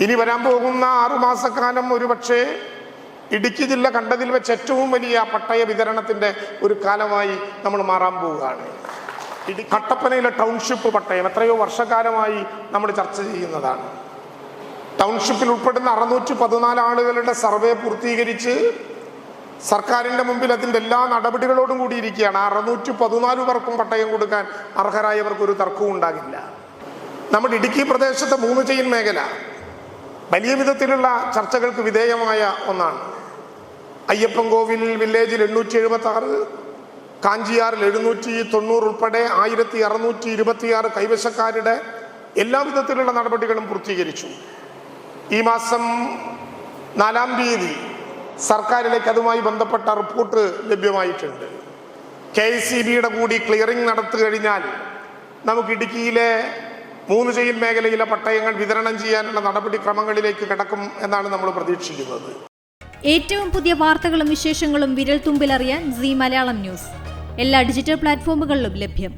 ഇനി വരാൻ പോകുന്ന ആറുമാസക്കാലം ഒരുപക്ഷെ ഇടുക്കി ജില്ല കണ്ടതിൽ വെച്ച് ഏറ്റവും വലിയ പട്ടയ വിതരണത്തിന്റെ ഒരു കാലമായി നമ്മൾ മാറാൻ പോവുകയാണ്. കട്ടപ്പനയിലെ ടൗൺഷിപ്പ് പട്ടയം എത്രയോ വർഷകാലമായി നമ്മൾ ചർച്ച ചെയ്യുന്നതാണ്. ടൗൺഷിപ്പിൽ ഉൾപ്പെടുന്ന അറുന്നൂറ്റി പതിനാല് ആളുകളുടെ സർവേ പൂർത്തീകരിച്ച് സർക്കാരിന്റെ മുമ്പിൽ അതിന്റെ എല്ലാ നടപടികളോടും കൂടിയിരിക്കുകയാണ്. അറുന്നൂറ്റി പതിനാല് പേർക്കും പട്ടയം കൊടുക്കാൻ അർഹരായവർക്ക് ഒരു തർക്കവും ഉണ്ടാകില്ല. നമ്മുടെ ഇടുക്കി പ്രദേശത്തെ മൂന്ന് ചെയിൻ മേഖല വലിയ വിധത്തിലുള്ള ചർച്ചകൾക്ക് വിധേയമായ ഒന്നാണ്. അയ്യപ്പൻ കോവിൽ വില്ലേജിൽ എണ്ണൂറ്റി എഴുപത്തി ആറ് കാഞ്ചിയാറിൽ എഴുന്നൂറ്റി തൊണ്ണൂറ് ഉൾപ്പെടെ ആയിരത്തി അറുന്നൂറ്റി ഇരുപത്തിയാറ് കൈവശക്കാരുടെ എല്ലാ വിധത്തിലുള്ള നടപടികളും പൂർത്തീകരിച്ചു. ഈ മാസം നാലാം തീയതി സർക്കാരിലേക്ക് അതുമായി ബന്ധപ്പെട്ട റിപ്പോർട്ട് ലഭ്യമായിട്ടുണ്ട്. കെ എസ് സി ബിയുടെ കൂടി ക്ലിയറിംഗ് നടത്തു കഴിഞ്ഞാൽ നമുക്ക് ഇടുക്കിയിലെ മൂന്ന് ചെയിൻ മേഖലയിലെ പട്ടയങ്ങൾ വിതരണം ചെയ്യാനുള്ള നടപടിക്രമങ്ങളിലേക്ക് കിടക്കും എന്നാണ് നമ്മൾ പ്രതീക്ഷിക്കുന്നത്. ഏറ്റവും പുതിയ വാർത്തകളും വിശേഷങ്ങളും വിരൽ തുമ്പിലറിയാൻ സി മലയാളം ന്യൂസ്. എല്ലാ ഡിജിറ്റൽ പ്ലാറ്റ്ഫോമുകളിലും ലഭ്യം.